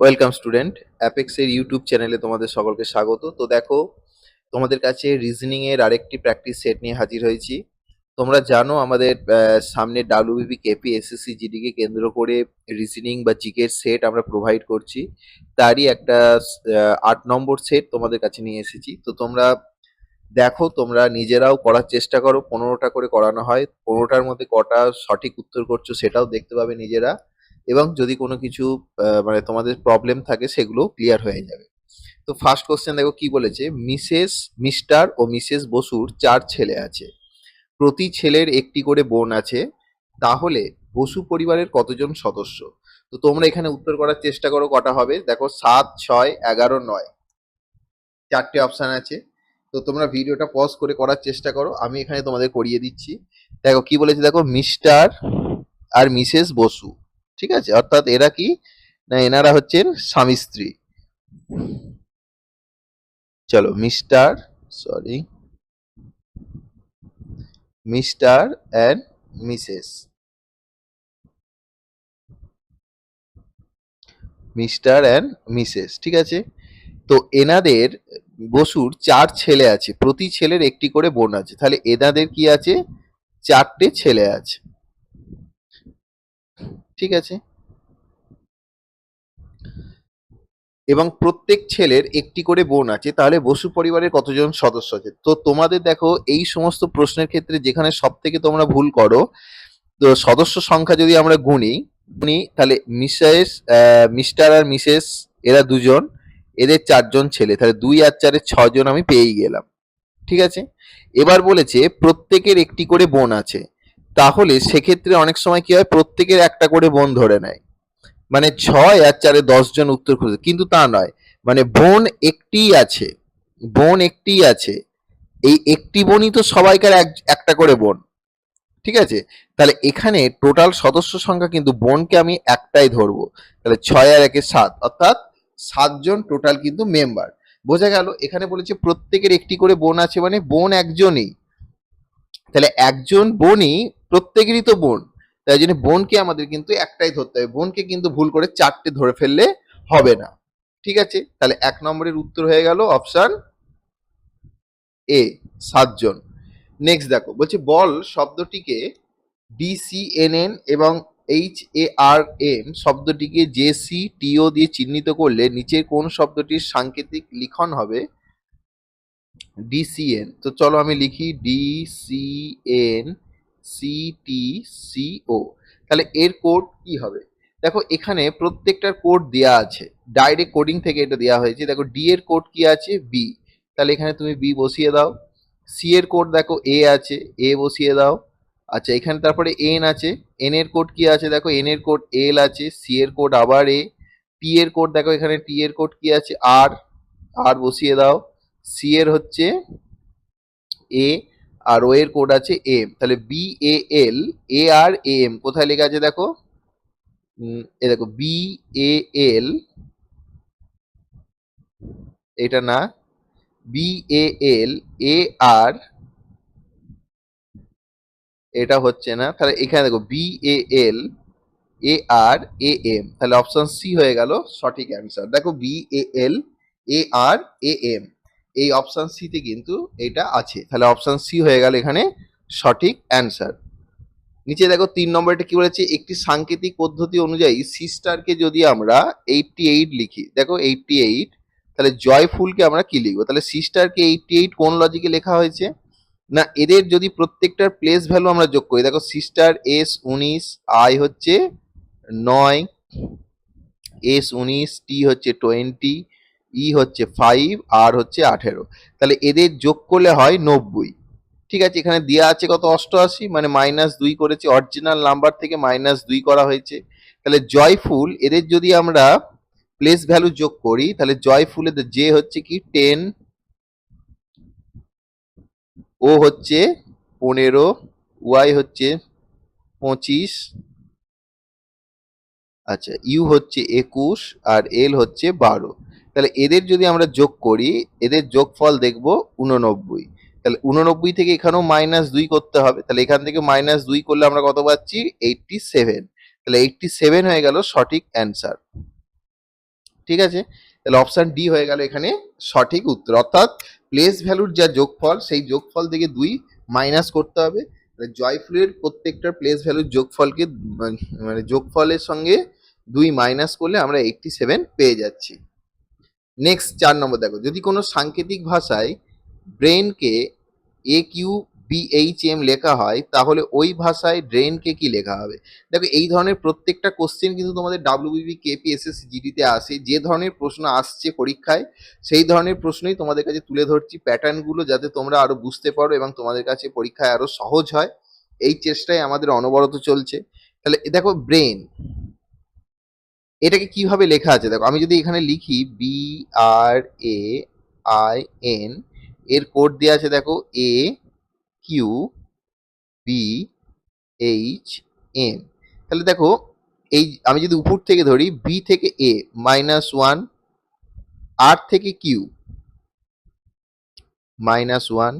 Welcome student অ্যাপেক্সের YouTube চ্যানেলে তোমাদের সকলকে স্বাগত। তো দেখো, তোমাদের কাছে রিজনিং এর আরেকটি প্র্যাকটিস সেট নিয়ে হাজির হয়েছি। তোমরা জানো আমাদের সামনে ডাব্লিউবিপি কেপি এসএসসি জিডিকে কেন্দ্র করে রিজনিং বা জিকের সেট আমরা প্রোভাইড করছি। তারই একটা আট নম্বর সেট তোমাদের কাছে নিয়ে এসেছি। তো তোমরা দেখো, তোমরা নিজেরাও করার চেষ্টা করো। পনেরোটা করে করানো হয়। পনেরোটার মধ্যে কটা সঠিক উত্তর করছ সেটাও দেখতে পাবে নিজেরা। এবং যদি কোনো কিছু মানে তোমাদের প্রবলেম থাকে, সেগুলো ক্লিয়ার হয়ে যাবে। তো ফার্স্ট কোশ্চেন দেখো কি বলেছে? মিসেস মিস্টার ও মিসেস বসুর চার ছেলে আছে। প্রতি ছেলের একটি করে বোন আছে। তাহলে বসু পরিবারের কতজন সদস্য? তো তোমরা এখানে উত্তর করার চেষ্টা করো, কটা হবে? দেখো সাত, ছয়, এগারো, নয়। চারটে অপশান আছে। তো তোমরা ভিডিওটা পজ করে করার চেষ্টা করো। আমি এখানে তোমাদের করিয়ে দিচ্ছি। দেখো কি বলেছে? দেখো মিস্টার আর মিসেস বসু। ঠিক আছে? অর্থাৎ এরা কি? না, এনারা হচ্ছেন স্বামী স্ত্রী। চলো, mister, sorry, mister and Mrs. Mister and Mrs, ঠিক আছে? তো এনাদের, বসুর চার ছেলে আছে। প্রতি ছেলের একটি করে বোন আছে। তাহলে এনাদের কি আছে? চারটে ছেলে আছে। ঠিক আছে? এবং প্রত্যেক ছেলের একটি করে বোন আছে, তাহলে বসু পরিবারের কতজন সদস্য আছে? তো তোমাদের দেখো, এই সমস্ত প্রশ্নের ক্ষেত্রে যেখানে সব থেকে তোমরা ভুল করো, তো সদস্য সংখ্যা যদি আমরা গুনি গুনি, তাহলে মিসেস মিস্টার আর মিসেস, এরা দুজন, এদের চারজন ছেলে, তাহলে দুই আর চারের ছজন আমি পেয়েই গেলাম। ঠিক আছে? এবার বলেছে, প্রত্যেকের একটি করে বোন আছে। তাহলে সেক্ষেত্রে অনেক সময় কি হয়, প্রত্যেকের একটা করে বোন ধরে নেয়। মানে ছয় আর চারে জন উত্তর খুঁজে, কিন্তু তা নয়। মানে বোন একটিই আছে, বোন একটিই আছে, এই একটি বোনই তো সবাইকার এক- একটা করে বোন, ঠিক আছে? তাহলে এখানে টোটাল সদস্য সংখ্যা কিন্তু বোনকে আমি একটাই ধরবো। তাহলে ছয় আর একে সাত, অর্থাৎ সাতজন টোটাল কিন্তু মেম্বার বোঝা গেল, এখানে বলেছে প্রত্যেকের একটি করে বোন আছে মানে বোন একজনই। তাহলে একজন বোনই প্রত্যেকেরই তো বোন। তাই জন্য বোনকে আমাদের কিন্তু একটাই ধরতে হবে। বোনকে কিন্তু ভুল করে চারটে ধরে ফেললে হবে না। ঠিক আছে? তাহলে এক নম্বরের উত্তর হয়ে গেল অপশান এ, সাতজন। নেক্সট দেখো, বলছে বল শব্দটিকে ডিসিএনএন এবং এইচ এ আর এম শব্দটিকে জেসি টিও দিয়ে চিহ্নিত করলে নিচের কোন শব্দটির সাংকেতিক লিখন হবে? ডিসিএন তো চলো আমি লিখি ডিসিএন সিটি সিও তাহলে এর কোড কি হবে? দেখো, এখানে প্রত্যেকটার কোড দেয়া আছে। ডাইরেক্ট কোডিং থেকে এটা দেওয়া হয়েছে। দেখো ডি এর কোড কি আছে? বি তাহলে এখানে তুমি বি বসিয়ে দাও। সি এর কোড দেখো এ আছে। এ বসিয়ে দাও। আচ্ছা এখানে তারপরে এন আছে। এন এর কোড কি আছে? দেখো এন এর কোড এল আছে। সি এর কোড আবার এ টি এর কোড দেখো, এখানে টি এর কোড কি আছে? আর আর বসিয়ে দাও। সি এর হচ্ছে এ আর ও এর কোড আছে এম তাহলে B A L A R A M কোথায় লেখা আছে দেখো? এ দেখো বি এ এল এটা না বি এ এল এ আর এটা হচ্ছে না, তাহলে এখানে দেখো B A L A R A M তাহলে অপশন সি হয়ে গেল সঠিক অ্যান্সার দেখো B A L A R A M এই অপশান সিতে কিন্তু এটা আছে। তাহলে অপশান সি হয়ে গেল এখানে সঠিক অ্যান্সার নিচে দেখো তিন নম্বরটা কি বলেছে? একটি সাংকেতিক পদ্ধতি অনুযায়ী সিস্টারকে যদি আমরা এইটটি এইট লিখি, দেখো এইটটি এইট তাহলে জয়ফুলকে আমরা কি লিখব? তাহলে সিস্টারকে এইটটি এইট কোন লজিকে লেখা হয়েছে? না, এদের যদি প্রত্যেকটার প্লেস ভ্যালু আমরা যোগ করি, দেখো সিস্টার এস উনিশ আই হচ্ছে নয় এস উনিশ টি হচ্ছে টোয়েন্টি ই হচ্ছে ফাইভ আর হচ্ছে আঠেরো। তাহলে এদের যোগ করলে হয় নব্বই। ঠিক আছে, এখানে দেওয়া আছে কত? অষ্টআশি মানে মাইনাস দুই করেছে অরিজিনাল নাম্বার থেকে মাইনাস দুই করা হয়েছে। তাহলে জয়ফুল এদের যদি আমরা প্লেস ভ্যালু যোগ করি, তাহলে জয়ফুল এদের যে হচ্ছে কি? টেন ও হচ্ছে পনেরো ওয়াই হচ্ছে পঁচিশ আচ্ছা ইউ হচ্ছে একুশ, আর এল হচ্ছে বারো। তাহলে এদের যদি আমরা যোগ করি, এদের যোগফল দেখব উননব্বই তাহলে উননব্বই থেকে এখানেও মাইনাস দুই করতে হবে। তাহলে এখান থেকে মাইনাস দুই করলে আমরা কত পাচ্ছি? এইটটি সেভেন তাহলে এইটটি সেভেন হয়ে গেল সঠিক অ্যান্সার ঠিক আছে? তাহলে অপশান ডি হয়ে গেল এখানে সঠিক উত্তর। অর্থাৎ প্লেস ভ্যালুর যা যোগফল, সেই যোগফল থেকে দুই মাইনাস করতে হবে। জয়ফুলের প্রত্যেকটা প্লেস ভ্যালুর যোগফলকে মানে যোগফলের সঙ্গে দুই মাইনাস করলে আমরা এইটটি সেভেন পেয়ে যাচ্ছি। নেক্সট চার নম্বর দেখো, যদি কোনো সাংকেতিক ভাষায় ব্রেনকে এ কিউ বিএইচ এম লেখা হয়, তাহলে ওই ভাষায় ড্রেনকে কি লেখা হবে? দেখো, এই ধরনের প্রত্যেকটা কোশ্চেন কিন্তু তোমাদের ডাব্লিউবিবি কেপি এসএস জিডিতে আসে। যে ধরনের প্রশ্ন আসছে পরীক্ষায়, সেই ধরনের প্রশ্নই তোমাদের কাছে তুলে ধরছি। প্যাটার্নগুলো যাতে তোমরা আরও বুঝতে পারো এবং তোমাদের কাছে পরীক্ষায় আরও সহজ হয়। এই চেষ্টাই আমাদের অনবরত চলছে। তাহলে, দেখো ব্রেন এটাকে কীভাবে লেখা আছে? দেখো, আমি যদি এখানে লিখি B R A I N এর কোড দেওয়া আছে দেখো A Q B H N তাহলে দেখো, এই আমি যদি উপর থেকে ধরি বি থেকে এ মাইনাস ওয়ান আর থেকে কিউ মাইনাস ওয়ান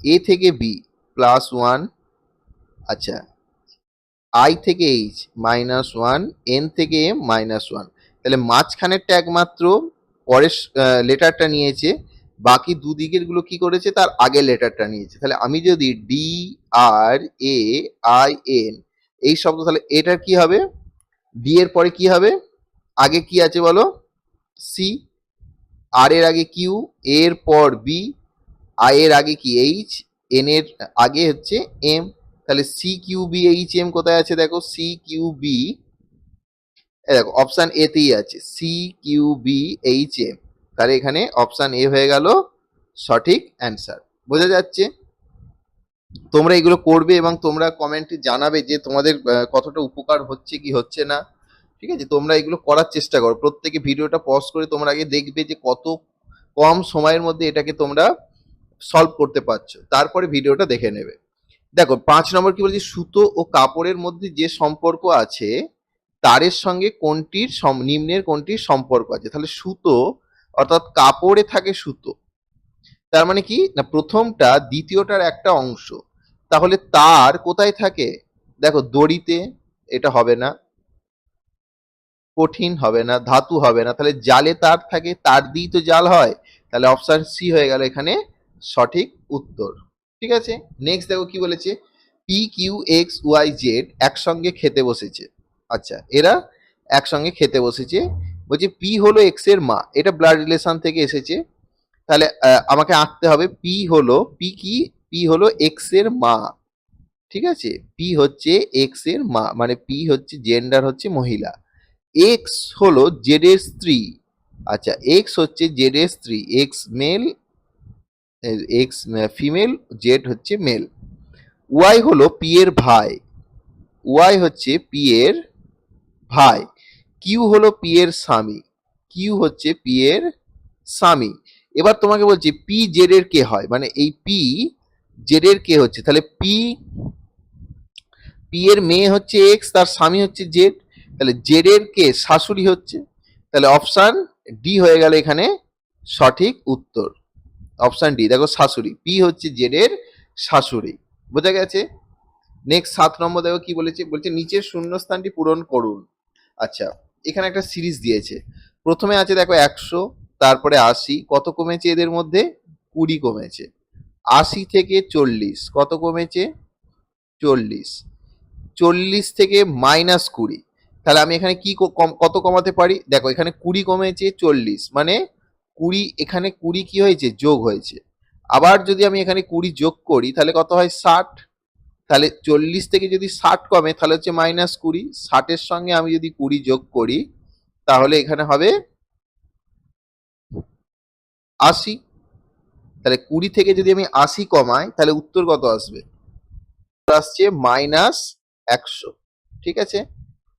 এ থেকে বি প্লাস ওয়ান আচ্ছা। আই থেকে এইচ মাইনাস ওয়ান এন থেকে এম মাইনাস ওয়ান তাহলে মাঝখানেরটা একমাত্র পরের লেটারটা নিয়েছে, বাকি দুদিকেরগুলো কি করেছে? তার আগের লেটারটা নিয়েছে। তাহলে আমি যদি D R A I N এই শব্দ, তাহলে এটার কি হবে? ডি এর পরে কি হবে? আগে কি আছে বলো? সি আর এর আগে কিউ এর পর বি আই এর আগে কি এইচ এন এর আগে হচ্ছে এম তাহলে C Q B H M কোথায় আছে দেখো? সি কিউ বি দেখো অপশন এতেই আছে। C Q B H M তাহলে এখানে অপশান এ হয়ে গেল সঠিক অ্যান্সার বোঝা যাচ্ছে? তোমরা এগুলো করবে এবং তোমরা কমেন্টে জানাবে যে তোমাদের কতটা উপকার হচ্ছে কি হচ্ছে না। ঠিক আছে? তোমরা এগুলো করার চেষ্টা করো। প্রত্যেকে ভিডিওটা পজ করে তোমরা আগে দেখবে যে কত কম সময়ের মধ্যে এটাকে তোমরা সলভ করতে পারছ। তারপরে ভিডিওটা দেখে নেবে। দেখো, পাঁচ নম্বর কি বলছি? সুতো ও কাপড়ের মধ্যে যে সম্পর্ক আছে, তারের সঙ্গে কোনটির নিম্নের কোনটির সম্পর্ক আছে? তাহলে সুতো, অর্থাৎ কাপড়ে থাকে সুতো। তার মানে কি? না, প্রথমটা, দ্বিতীয়টার একটা অংশ। তাহলে তার কোথায় থাকে? দেখো, দড়িতে এটা হবে না, কঠিন হবে না, ধাতু হবে না। তাহলে জালে তার থাকে, তার দিয়েই তো জাল হয়। তাহলে অপশান সি হয়ে গেল এখানে সঠিক উত্তর। ঠিক আছে? নেক্সট দেখো কি বলেছে? P Q X Y Z একসঙ্গে খেতে বসেছে। আচ্ছা এরা একসঙ্গে খেতে বসেছে। বলছে পি হলো এক্সের মা, এটা ব্লাড রিলেশন থেকে এসেছে। তাহলে আমাকে আঁকতে হবে পি হলো পি কি? পি হলো এক্সের মা। ঠিক আছে? পি হচ্ছে এক্সের মা মানে পি হচ্ছে জেন্ডার হচ্ছে মহিলা। এক্স হলো জেড এর স্ত্রী। আচ্ছা এক্স হচ্ছে জেড এর স্ত্রী। X male X female Z হচ্ছে মেল ওয়াই হলো পি এর ভাই। ওয়াই হচ্ছে পি এর ভাই। কিউ হলো পি এর স্বামী। কিউ হচ্ছে পি এর স্বামী। এবার তোমাকে বলছি পি জেড এর কে হয়? মানে এই পি জেড এর কে হচ্ছে? তাহলে পি পি এর মেয়ে হচ্ছে এক্স তার স্বামী হচ্ছে জেড তাহলে জেড এর কে? শাশুড়ি হচ্ছে। তাহলে অপশান ডি হয়ে গেল এখানে সঠিক উত্তর। অপশান ডি, দেখো শাশুড়ি, পি হচ্ছে জেড এর শাশুড়ি, বোঝা গেছে? নেক্সট সাত নম্বর দেখো কি বলেছে? বলছে নিচের শূন্যস্থানটি পূরণ করুন। আচ্ছা এখানে একটা সিরিজ দিয়েছে। প্রথমে আছে দেখো একশো, তারপরে আশি, কত কমেছে এদের মধ্যে? কুড়ি কমেছে। আশি থেকে চল্লিশ, কত কমেছে? চল্লিশ। চল্লিশ থেকে মাইনাস কুড়ি। তাহলে আমি এখানে কি কত কমাতে পারি? দেখো এখানে কুড়ি কমেছে চল্লিশ মানে কুড়ি, এখানে কুড়ি কি হয়েছে? যোগ হয়েছে। আবার যদি আমি এখানে কুড়ি যোগ করি, তাহলে কত হয়? ষাট। তাহলে চল্লিশ থেকে যদি ষাট কমে, তাহলে হচ্ছে মাইনাস কুড়ি। ষাটের সঙ্গে আমি যদি কুড়ি যোগ করি, তাহলে এখানে হবে আশি। তাহলে কুড়ি থেকে যদি আমি আশি কমাই, তাহলে উত্তর কত আসবে? আসছে মাইনাস একশো। ঠিক আছে?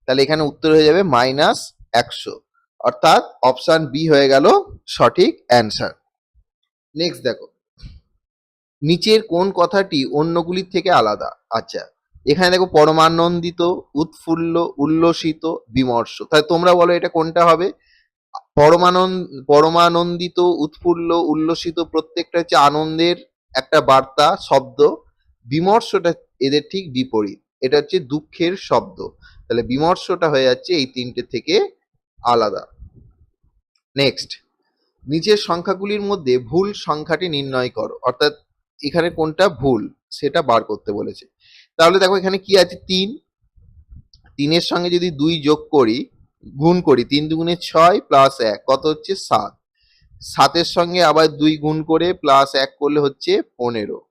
তাহলে এখানে উত্তর হয়ে যাবে মাইনাস একশো। অর্থাৎ অপশান বি হয়ে গেল সঠিক অ্যান্সার। নেক্সট দেখো। নিচের কোন কথাটি অন্যগুলির থেকে আলাদা? আচ্ছা এখানে দেখো পরমানন্দিত, উৎফুল্ল, উল্লসিত, বিমর্ষ। তাহলে তোমরা বলো এটা কোনটা হবে? পরমানন্দ পরমানন্দিত, উৎফুল্ল, উল্লসিত প্রত্যেকটা হচ্ছে আনন্দের একটা বার্তা, শব্দ। বিমর্ষটা এদের ঠিক বিপরীত। এটা হচ্ছে দুঃখের শব্দ। তাহলে বিমর্ষটা হয়ে যাচ্ছে এই তিনটে থেকে আলাদা। নেক্সট নিচের সংখ্যাগুলির মধ্যে ভুল সংখ্যাটি নির্ণয় করো। অর্থাৎ এখানে কোনটা ভুল, সেটা বার করতে বলেছে। তাহলে দেখো এখানে কি আছে? তিন। তিনের সঙ্গে যদি দুই যোগ করি, গুণ করি, তিন দুগুণে ছয় প্লাস এক, কত হচ্ছে? সাত। সাতের সঙ্গে আবার দুই গুণ করে প্লাস এক করলে হচ্ছে পনেরো।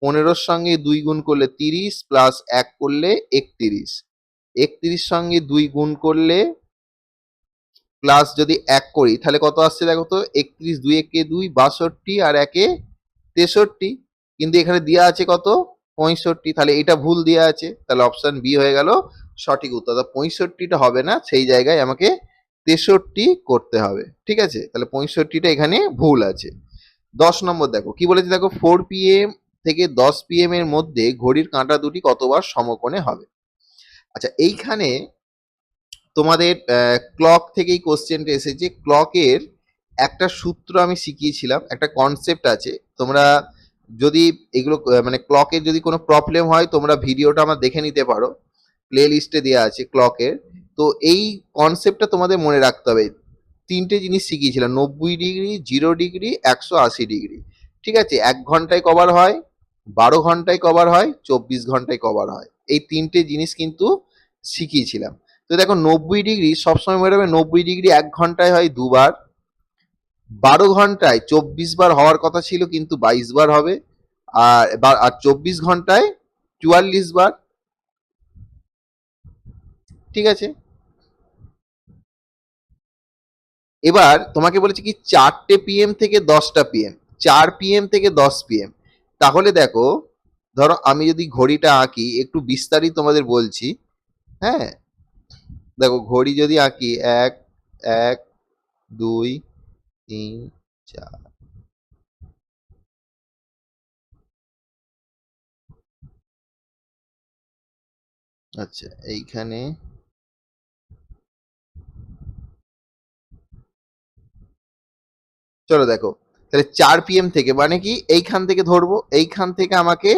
পনেরোর সঙ্গে দুই গুণ করলে তিরিশ প্লাস এক করলে একত্রিশ। একত্রিশ সঙ্গে দুই গুণ করলে প্লাস যদি এক করি, তাহলে কত আসছে দেখো তো? একত্রিশ, দুই একে দুই, বাষট্টি আর একে তেষট্টি। কিন্তু এখানে দেওয়া আছে কত? পঁয়ষট্টি। তাহলে এটা ভুল দেওয়া আছে। তাহলে অপশন বি হয়ে গেল সঠিক উত্তর। তো পঁয়ষট্টিটা হবে না, সেই জায়গায় আমাকে তেষট্টি করতে হবে। ঠিক আছে? তাহলে পঁয়ষট্টিটা এখানে ভুল আছে। দশ নম্বর দেখো, কি বলেছে দেখো? ফোর পিএম থেকে দশ পিএম এর মধ্যে ঘড়ির কাঁটা দুটি কতবার সমকোণে হবে? আচ্ছা এইখানে তোমাদের ক্লক থেকেই কোশ্চেনটা এসেছে। ক্লকের একটা সূত্র আমি শিখিয়েছিলাম, একটা কনসেপ্ট আছে। তোমরা যদি এগুলো মানে ক্লকের যদি কোনো প্রবলেম হয়, তোমরা ভিডিওটা আমার দেখে নিতে পারো। প্লে লিস্টে দেওয়া আছে ক্লকের তো এই কনসেপ্টটা তোমাদের মনে রাখতে হবে। তিনটে জিনিস শিখিয়েছিলাম, নব্বই ডিগ্রি জিরো ডিগ্রি, একশো আশি ডিগ্রি। ঠিক আছে? এক ঘন্টায় কভার হয়, বারো ঘন্টায় কভার হয়, চব্বিশ ঘন্টায় কভার হয়। এই তিনটে জিনিস কিন্তু শিখিয়েছিলাম। তো দেখো নব্বই ডিগ্রি সবসময় মনে রাখবে নব্বই ডিগ্রি এক ঘন্টায় হয় দুবার। বারো ঘন্টায় চব্বিশ বার হওয়ার কথা ছিল কিন্তু বাইশ বার হবে। আর আর চব্বিশ ঘন্টায় চুয়াল্লিশ বার। ঠিক আছে? এবার তোমাকে বলেছে কি চারটে পিএম থেকে দশটা পিএম চার পিএম থেকে দশ পিএম তাহলে দেখো, ধরো আমি যদি ঘড়িটা আঁকি, একটু বিস্তারিত তোমাদের বলছি হ্যাঁ? দেখো, ঘড়ি যদি আঁকি, এক এক, দুই, তিন, চার। আচ্ছা এইখানে চলো দেখো, তাহলে চার পিএম থেকে মানে কি? এইখান থেকে ধরবো, এইখান থেকে আমাকে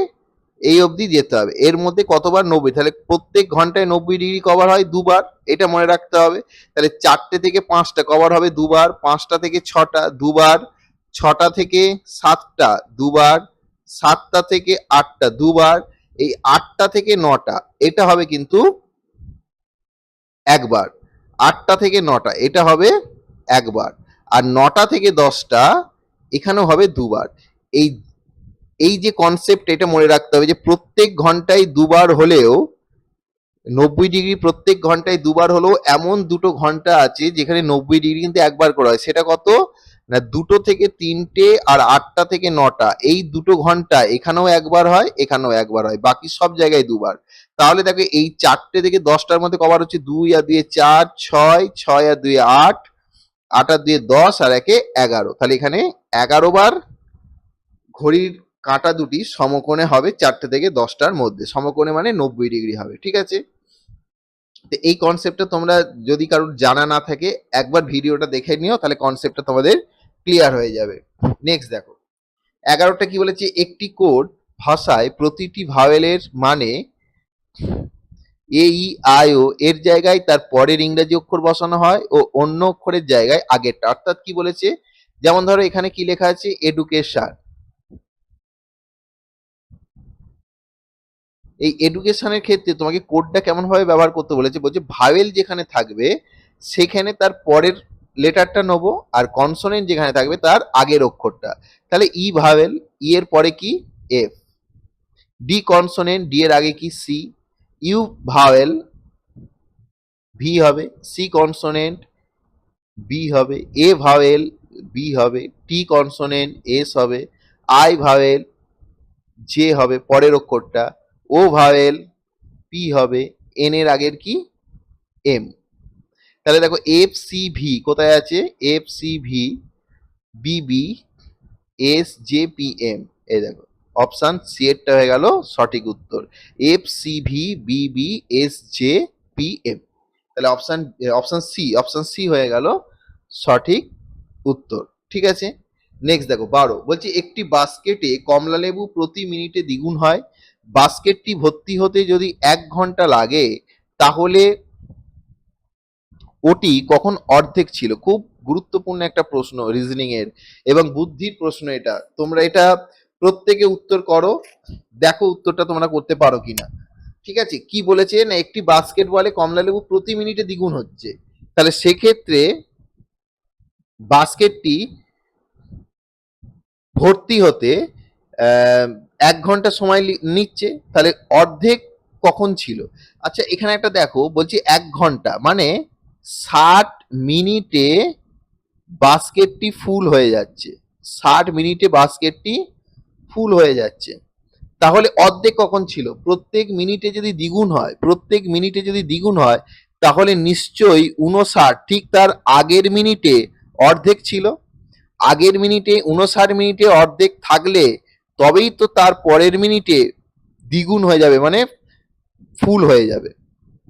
এই অবধি যেতে হবে। এর মধ্যে কতবার? নব্বই। তাহলে প্রত্যেক ঘন্টায় নব্বই ডিগ্রি কভার হয় দুবার, এটা মনে রাখতে হবে। তাহলে চারটে থেকে পাঁচটা কভার হবে দুবার, পাঁচটা থেকে ছটা দুবার, ছটা থেকে সাতটা দুবার, সাতটা থেকে আটটা দুবার, এই আটটা থেকে নটা, এটা হবে কিন্তু একবার। আটটা থেকে নটা, এটা হবে একবার। আর নটা থেকে দশটা, এখানেও হবে দুবার। এই এই যে কনসেপ্ট এটা মনে রাখতে হবে যে প্রত্যেক ঘন্টায় দুবার হলেও নব্বই ডিগ্রি প্রত্যেক ঘন্টায় দুবার হলেও এমন দুটো ঘণ্টা আছে যেখানে নব্বই ডিগ্রি কিন্তু একবার করা হয়। সেটা কত? না, দুটো থেকে তিনটে আর আটটা থেকে নটা। এই দুটো ঘণ্টা এখানেও একবার হয়, এখানেও একবার হয়। বাকি সব জায়গায় দুবার। তাহলে দেখো এই চারটে থেকে দশটার মধ্যে কবার হচ্ছে দুই আর দুই চার, ছয় ছয় আর দুই আট আট আর দুই দশ আর একে এগারো। তাহলে এখানে এগারো বার ঘড়ির কাঁটা দুটি সমকোণে হবে চারটে থেকে দশটার মধ্যে। সমকোণে মানে নব্বই ডিগ্রি হবে, ঠিক আছে? তো এই কনসেপ্টটা তোমরা যদি কারোর জানা না থাকে, একবার ভিডিওটা দেখে নিও, তাহলে কনসেপ্টটা তোমাদের ক্লিয়ার হয়ে যাবে। নেক্সট দেখো। এগারোটা কি বলেছে? একটি কোড ভাষায় প্রতিটি ভাওয়েলের মানে এ ই আই ও এর জায়গায় তার পরের ইংরেজি অক্ষর বসানো হয় ও অন্য অক্ষরের জায়গায় আগেরটা। অর্থাৎ কি বলেছে? যেমন ধরো এখানে কি লেখা আছে? এডুকেশন এই এডুকেশনের ক্ষেত্রে তোমাকে কোডটা কেমন ভাবে ব্যবহার করতে বলেছে? বলছে ভাওয়েল যেখানে থাকবে, সেখানে তার পরের লেটারটা নেব আর কনসোনেন্ট যেখানে থাকবে, তার আগের অক্ষরটা। তাহলে ই ভাওয়েল ই এর পরে কি? এফ ডি কনসোনেন্ট ডি এর আগে কি? সি ইউ ভাওয়েল ভি হবে। সি কনসোনেন্ট বি হবে। এ ভাওয়েল বি হবে। টি কনসোনেন্ট এস হবে। আই ভাওয়েল জে হবে। পরের অক্ষরটা। ও ভাওয়েল, পি হবে, এন এর আগের কি? এম। তাহলে দেখো, এফ সি ভি, কোথায় আছে? F C V BB S J P M. এই দেখো, অপশান সি এরটা হয়ে গেল সঠিক উত্তর। F C V BB S J P M. তাহলে option option C option C হয়ে গেল সঠিক উত্তর। ঠিক আছে? নেক্সট দেখো, বারো। বলছি একটি বাস্কেটে কমলা লেবু প্রতি মিনিটে দ্বিগুণ হয়। বাস্কেটটি ভর্তি হতে যদি এক ঘণ্টা লাগে, তাহলে ওটি কখন অর্ধেক ছিল? খুব গুরুত্বপূর্ণ একটা প্রশ্ন রিজনিং এর এবং বুদ্ধির প্রশ্ন এটা। তোমরা এটা প্রত্যেকে উত্তর করো, দেখো উত্তরটা তোমরা করতে পারো কিনা। ঠিক আছে? কি বলেছে না একটি বাস্কেটবলে কমলা লেবু প্রতি মিনিটে দ্বিগুণ হচ্ছে। তাহলে সেক্ষেত্রে বাস্কেটটি ভর্তি হতে এক ঘণ্টা সময় নিচ্ছে, তাহলে অর্ধেক কখন ছিল? আচ্ছা এখানে একটা দেখো, বলছি এক ঘণ্টা মানে ষাট মিনিটে বাস্কেটটি ফুল হয়ে যাচ্ছে। ষাট মিনিটে বাস্কেটটি ফুল হয়ে যাচ্ছে। তাহলে অর্ধেক কখন ছিল? প্রত্যেক মিনিটে যদি দ্বিগুণ হয়, প্রত্যেক মিনিটে যদি দ্বিগুণ হয়, তাহলে নিশ্চয়ই উনষাট ঠিক তার আগের মিনিটে অর্ধেক ছিল। আগের মিনিটে উনষাট মিনিটে অর্ধেক থাকলে তবেই তো তার পরের মিনিটে দ্বিগুণ হয়ে যাবে মানে ফুল হয়ে যাবে।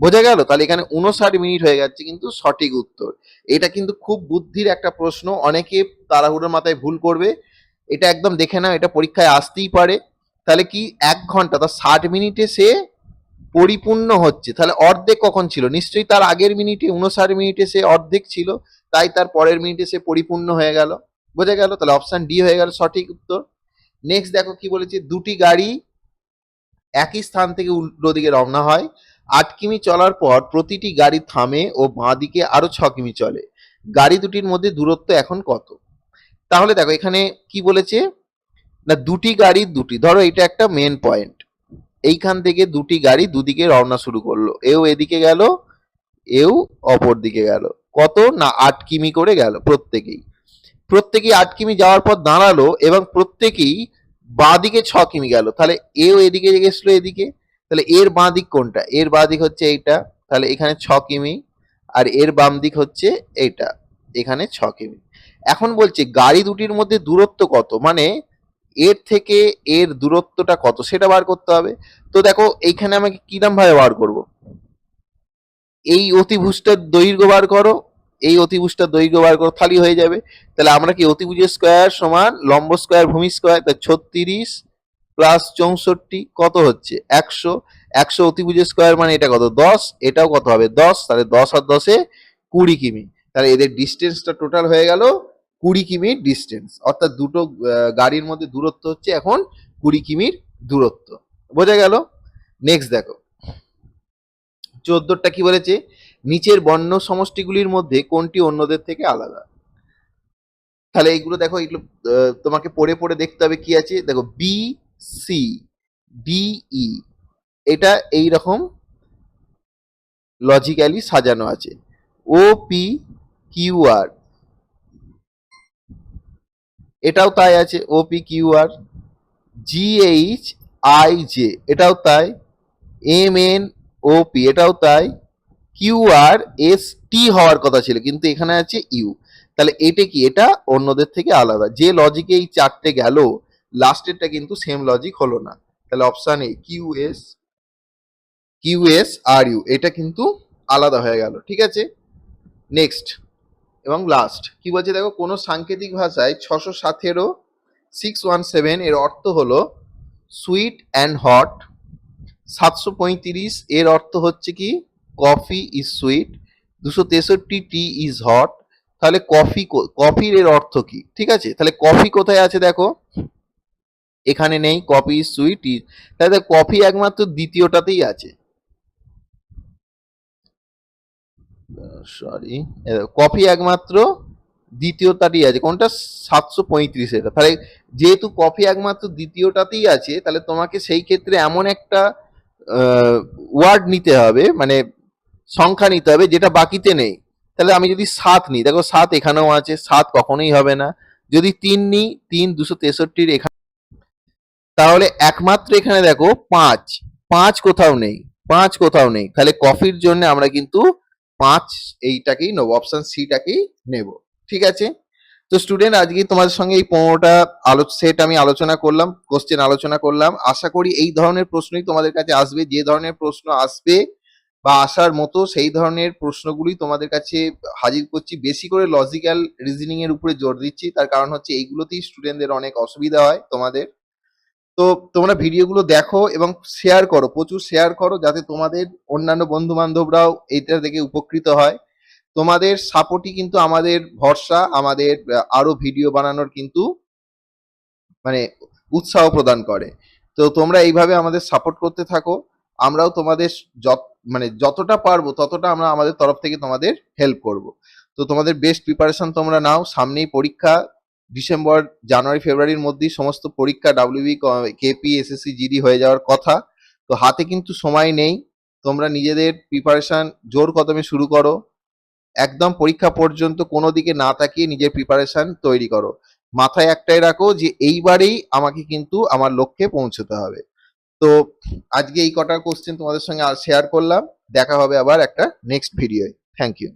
বোঝা গেল? তাহলে এখানে উনষাট মিনিট হয়ে যাচ্ছে কিন্তু সঠিক উত্তর। এটা কিন্তু খুব বুদ্ধির একটা প্রশ্ন, অনেকে তাড়াহুড়োর মাথায় ভুল করবে। এটা একদম দেখে নাও, এটা পরীক্ষায় আসতেই পারে। তাহলে কি এক ঘণ্টা তার ষাট মিনিটে সে পরিপূর্ণ হচ্ছে। তাহলে অর্ধেক কখন ছিল? নিশ্চয়ই তার আগের মিনিটে উনষাট মিনিটে সে অর্ধেক ছিল, তাই তার পরের মিনিটে সে পরিপূর্ণ হয়ে গেল। বোঝা গেল? তাহলে অপশান ডি হয়ে গেল সঠিক উত্তর। নেক্সট দেখো কি বলেছে, দুটি গাড়ি একই স্থান থেকে উল্টো দিকে রওনা হয়। আট কিমি চলার পর প্রতিটি গাড়ি থামে ও বাঁ দিকে আরও ছ কিমি চলে। গাড়ি দুটির মধ্যে দূরত্ব এখন কত? তাহলে দেখো, এখানে কি বলেছে? না, দুটি গাড়ি দুটি। ধরো, এটা একটা মেন পয়েন্ট এইখান থেকে দুটি গাড়ি দুদিকে রওনা শুরু করল। এও এদিকে গেল, এও অপর দিকে গেল। কত? না, আট কিমি করে গেল প্রত্যেকেই। প্রত্যেকেই আট কিমি যাওয়ার পর দাঁড়াল এবং প্রত্যেকেই বাঁ দিকে ছ কিমি গেল। তাহলে এও এদিকে গেছিল এদিকে। তাহলে এর বাঁ দিক কোনটা? এর বাঁ দিক হচ্ছে এইটা। তাহলে এখানে ছ কিমি আর এর বাম দিক হচ্ছে এইটা। এখানে ছ কিমি। এখন বলছে, গাড়ি দুটির মধ্যে দূরত্ব কত? মানে এর থেকে এর দূরত্বটা কত? সেটা বার করতে হবে। তো দেখো, এইখানে আমাকে কিরম ভাবে বার করব? এই অতিভুজটার দৈর্ঘ্য বার করো। এই অতিভুজটার দৈর্ঘ্য বার করে খালি হয়ে যাবে। তাহলে আমরা কি অতিভুজের স্কোয়ার সমান লম্ব স্কোয়ার ভূমি স্কোয়ার তা ছত্রিশ প্লাস চৌষট্টি কত হচ্ছে? একশো। একশো অতিভুজের স্কোয়ার মানে এটা কত? দশ। এটাও কত হবে? দশ। তাহলে দশ আর দশে কুড়ি কিমি। তাহলে এদের ডিস্টেন্সটা টোটাল হয়ে গেল কুড়ি কিমির ডিস্টেন্স অর্থাৎ দুটো গাড়ির মধ্যে দূরত্ব হচ্ছে এখন কুড়ি কিমির দূরত্ব। বোঝা গেল? নেক্সট দেখো। চোদ্দটা কি বলেছে? নিচের বর্ণ সমষ্টিগুলির মধ্যে কোনটি অন্যদের থেকে আলাদা? তাহলে এইগুলো দেখো এগুলো তোমাকে পড়ে পড়ে দেখতে হবে কি আছে। দেখো বি সি ডি ই এটা এই রকম লজিক্যালি সাজানো আছে। ও পি কিউ আর এটাও তাই আছে। O P Q R G H I J এটাও তাই। এম এন ও পি এটাও তাই। কিউ আর এস টি হওয়ার কথা ছিল, কিন্তু এখানে আছে ইউ তাহলে এটা কি? এটা অন্যদের থেকে আলাদা। যে লজিকে এই চারটে গেল লাস্টেরটা কিন্তু সেম লজিক হলো না। তাহলে option A Q S Q S R U এটা কিন্তু আলাদা হয়ে গেল, ঠিক আছে? নেক্সট এবং লাস্ট কি বলছে দেখো? কোনো সাংকেতিক ভাষায় ছশো সতেরো সিক্স ওয়ান সেভেন এর অর্থ হলো সুইট অ্যান্ড হট সাতশো পঁয়ত্রিশ এর অর্থ হচ্ছে কি? কফি ইজ সুইট দুশো তেষট্টি টি ইজ হট তাহলে কফি কফির এর অর্থ কি? ঠিক আছে? তাহলে কফি কোথায় আছে দেখো? এখানে নেই, কফি ইজ সুইট ইজ তাহলে কফি একমাত্র দ্বিতীয়টাতেই আছে। সরি কফি একমাত্র দ্বিতীয়টাতেই আছে, কোনটা? সাতশো পঁয়ত্রিশ এটা। তাহলে যেহেতু কফি একমাত্র দ্বিতীয়টাতেই আছে, তাহলে তোমাকে সেই ক্ষেত্রে এমন একটা ওয়ার্ড নিতে হবে মানে সংখ্যা নিতে হবে, যেটা বাকিতে নেই। তাহলে আমি যদি সাত নিই, দেখো সাত এখানেও আছে, সাত কখনোই হবে না। যদি তিন নিই, তিন দুশো তেষট্টির এখানে। তাহলে একমাত্র এখানে দেখো পাঁচ। পাঁচ কোথাও নেই, পাঁচ কোথাও নেই। তাহলে কফির জন্য আমরা কিন্তু পাঁচ এইটাকেই নেব, অপশন সিটাকেই নেব। ঠিক আছে? তো স্টুডেন্ট, আজকে তোমাদের সঙ্গে এই পনেরোটা আলো, সেট আমি আলোচনা করলাম কোশ্চেন আলোচনা করলাম। আশা করি এই ধরনের প্রশ্নই তোমাদের কাছে আসবে, যে ধরনের প্রশ্ন আসবে বা আসার মতো সেই ধরনের প্রশ্নগুলি তোমাদের কাছে হাজির করছি। বেশি করে লজিক্যাল রিজনিং এর উপরে জোর দিচ্ছি। তার কারণ হচ্ছে এইগুলোতেই স্টুডেন্টদের অনেক অসুবিধা হয় তোমাদের। তো তোমরা ভিডিওগুলো দেখো এবং শেয়ার করো, প্রচুর শেয়ার করো যাতে তোমাদের অন্যান্য বন্ধু বান্ধবরাও এইটা থেকে উপকৃত হয়। তোমাদের সাপোর্টই কিন্তু আমাদের ভরসা, আমাদের আরও ভিডিও বানানোর কিন্তু মানে উৎসাহ প্রদান করে। তো তোমরা এইভাবে আমাদের সাপোর্ট করতে থাকো। আমরাও তোমাদের যত মানে যতটা পারব ততটা আমরা আমাদের তরফ থেকে তোমাদের হেল্প করব। তো তোমাদের বেস্ট প্রিপারেশন তোমরা নাও। সামনেই পরীক্ষা, ডিসেম্বর, জানুয়ারি, ফেব্রুয়ারির মধ্যেই সমস্ত পরীক্ষা ডাব্লিউবি কেপি এসএসসি জিডি হয়ে যাওয়ার কথা। তো হাতে কিন্তু সময় নেই। তোমরা নিজেদের প্রিপারেশন জোর কদমে শুরু করো। একদম পরীক্ষা পর্যন্ত কোনো দিকে না তাকিয়ে নিজের প্রিপারেশন তৈরি করো। মাথায় একটাই রাখো যে এইবারেই আমাকে কিন্তু আমার লক্ষ্যে পৌঁছতে হবে। তো আজকে এই কটা কোশ্চেন তোমাদের সঙ্গে শেয়ার করলাম। দেখা হবে আবার একটা নেক্সট ভিডিওয় থ্যাংক ইউ